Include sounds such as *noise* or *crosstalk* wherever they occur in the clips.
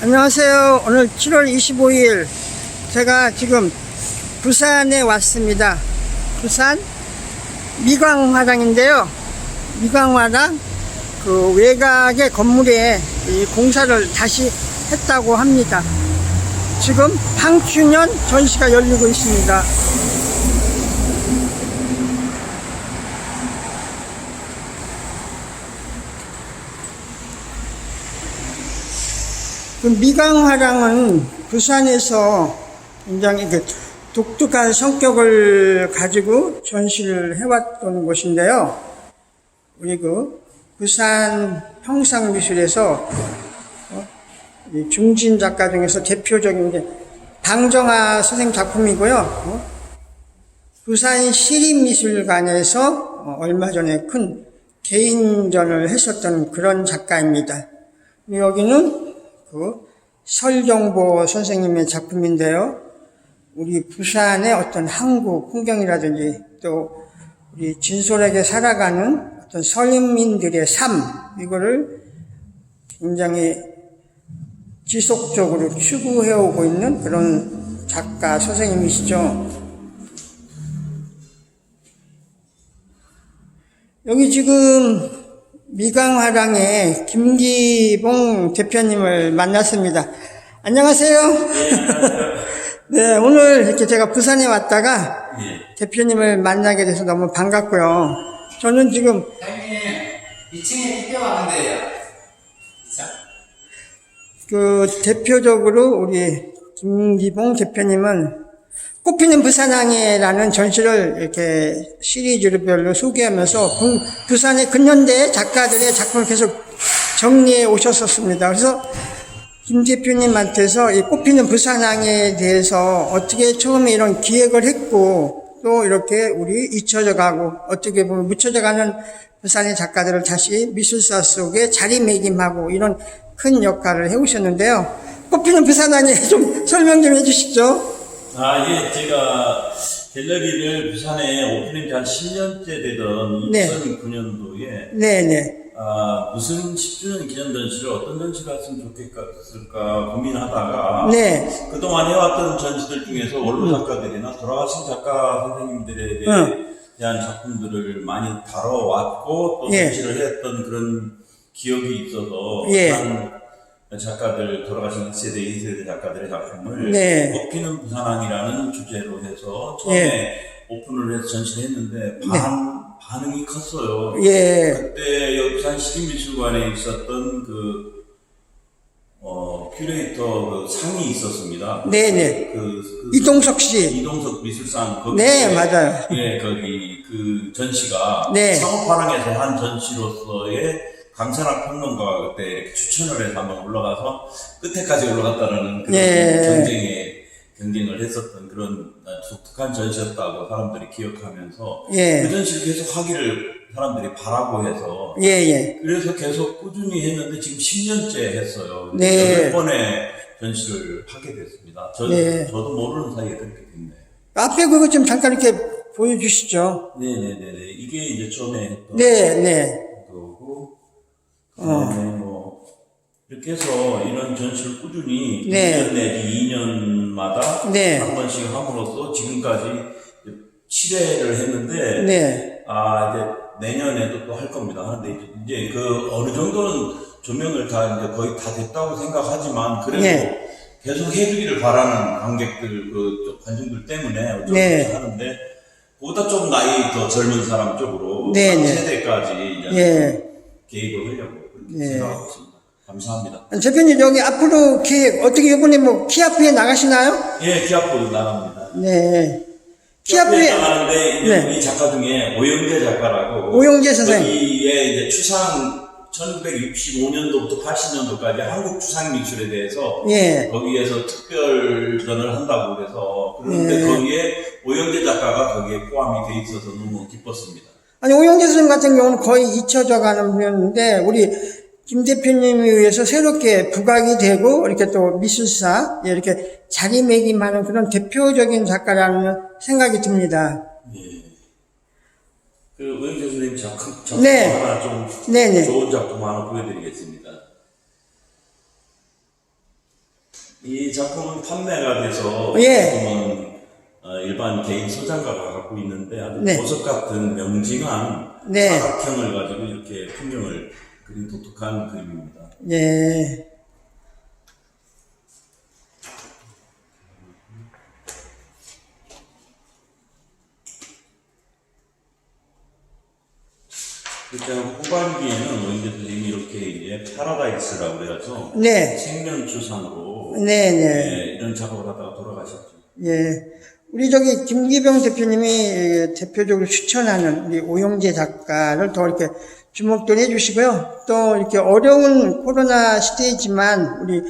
안녕하세요. 오늘 7월 25일 제가 지금 부산에 왔습니다. 부산 미광화당인데요. 미광화당 그 외곽의 건물에 이 공사를 다시 했다고 합니다. 지금 황춘연 전시가 열리고 있습니다. 그 미강화랑은 부산에서 굉장히 그 독특한 성격을 가지고 전시를 해왔던 곳인데요. 우리 그 부산 평상미술에서 어, 이 중진 작가 중에서 대표적인 게 방정아 선생님 작품이고요. 어, 부산 시립미술관에서 어, 얼마 전에 큰 개인전을 했었던 그런 작가입니다. 여기는 그 설정보 선생님의 작품인데요. 우리 부산의 어떤 항구 풍경이라든지 또 우리 진솔하게 살아가는 어떤 서민들의 삶 이거를 굉장히 지속적으로 추구해 오고 있는 그런 작가 선생님이시죠. 여기 지금 미강화랑의 김기봉 대표님을 만났습니다. 안녕하세요. *laughs* 네, 오늘 이렇게 제가 부산에 왔다가 예. 대표님을 만나게 돼서 너무 반갑고요. 저는 지금 형님, 2층에 택배 왔는데요. 자, 그 대표적으로 우리 김기봉 대표님은 꽃피는 부산항해라는 전시를 이렇게 시리즈별로 소개하면서 부- 부산의 근현대 작가들의 작품을 계속 정리해 오셨었습니다. 그래서 김 대표님한테서 이 꽃피는 부산항해에 대해서 어떻게 처음에 이런 기획을 했고 또 이렇게 우리 잊혀져 가고 어떻게 보면 묻혀져 가는 부산의 작가들을 다시 미술사 속에 자리매김하고 이런 큰 역할을 해 오셨는데요. 꽃피는 부산항해 *laughs* 좀 설명 좀 해 주시죠. 아, 예, 제가 갤러리를 부산에 오픈한 지한 10년째 되던 네. 2009년도에 네네. 아, 무슨 10주년 기념 전시를 어떤 전시를 했으면 좋겠을까 고민하다가 네. 그동안 해왔던 전시들 중에서 원로 작가들이나 돌아가신 작가 선생님들에 대해 응. 대한 작품들을 많이 다뤄왔고 또 예. 전시를 했던 그런 기억이 있어서 예. 부산 작가들 돌아가신 1세대, 2세대 작가들의 작품을 네. 꽃피는 부산항이라는 주제로 해서 처음에 예. 오픈을 해서 전시를 했는데 반, 반응이 컸어요. 예. 그때 부산 시립미술관에 있었던 그, 어, 큐레이터 그 상이 있었습니다. 네네. 그, 그 이동석 씨. 이동석 미술상 거기 네, 맞아요. 예, 거기 그 전시가 네. 상업화랑에서 한 전시로서의 강산학 평론가가 그때 이렇게 추천을 해서 한번 올라가서 끝에까지 올라갔다라는 그런 네. 경쟁에 경쟁을 했었던 그런 독특한 전시였다고 사람들이 기억하면서 예. 그 전시를 계속 하기를 사람들이 바라고 해서 예, 예. 그래서 계속 꾸준히 했는데 지금 10년째 했어요. 네. 여덟 번의 전시를 하게 됐습니다. 저, 네. 저도 모르는 사이에 그렇게 됐네요. 앞에 그거 좀 잠깐 이렇게 보여주시죠. 네네네네. 이게 이제 처음에 했던 네, 네. 그다음에 뭐, 이렇게 해서 이런 전시를 꾸준히 네. 1년 내지 2년마다 네. 한 번씩 함으로써 지금까지 7회를 했는데, 네. 아, 이제 내년에도 또 할 겁니다. 하는데 이제 그 어느 정도는 조명을 다 이제 거의 다 됐다고 생각하지만 그래도 네. 계속 해주기를 바라는 관객들, 그 관중들 때문에 수 네. 하는데 보다 좀 나이 더 젊은 사람 쪽으로 네, 한 네. 세대까지 이제 예. 개입을 하려고 네. 있습니다. 감사합니다. 대표님 여기 앞으로 기 어떻게 이번에 뭐 키아프에 나가시나요? 예, 기합도 나갑니다. 네. 키아프에 키아프에 나가는데 이제 네. 우리 작가 중에 오영재 작가라고 오영재 선생님. 거기에 이제 추상 1965년도부터 80년도까지 한국 추상 미술에 대해서 예. 거기에서 특별전을 한다고 그래서 그런데 네. 거기에 오영재 작가가 거기에 포함이 돼 있어서 너무 기뻤습니다. 아니 오영재 선생님 같은 경우는 거의 잊혀져 가는 분이었는데 우리 김 대표님에 의해서 새롭게 부각이 되고 이렇게 또 미술사 예, 이렇게 자리매김하는 그런 대표적인 작가라는 생각이 듭니다. 예. 그 오영재 선생님 작품, 작품 네. 하나 좀 네네. 좋은 작품 하나 보여드리겠습니다. 이 작품은 판매가 돼서 예. 어, 일반 개인 소장가가 갖고 있는데 아주 네. 보석 같은 명징한 네. 사각형을 가지고 이렇게 풍경을 그린 독특한 그림입니다. 예. 그때 후반기에는 선생님이 이렇게 이제 파라다이스라고 그래서 네. 생명추상으로 네, 네. 예, 이런 작업을 하다가 돌아가셨죠. 예. 우리 저기 김기병 대표님이 예, 대표적으로 추천하는 우리 오영재 작가를 더 이렇게 주목도 해주시고요. 또 이렇게 어려운 코로나 시대이지만 우리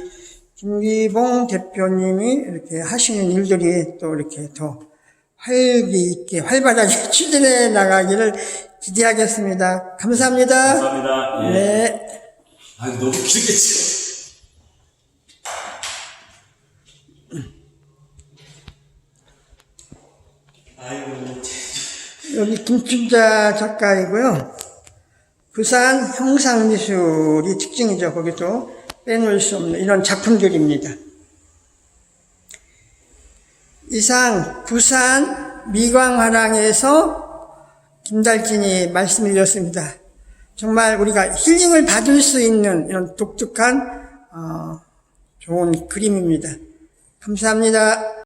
김기봉 대표님이 이렇게 하시는 일들이 또 이렇게 더 활기 있게 활발하게 *laughs* 추진해 나가기를 기대하겠습니다. 감사합니다. 감사합니다. 예. 네. 아 너무 길겠지. 아이고 여기 김춘자 작가이고요. 부산 형상미술이 특징이죠. 거기도 빼놓을 수 없는 이런 작품들입니다. 이상 부산 미광화랑에서 김달진이 말씀을 드렸습니다. 정말 우리가 힐링을 받을 수 있는 이런 독특한 어, 좋은 그림입니다. 감사합니다.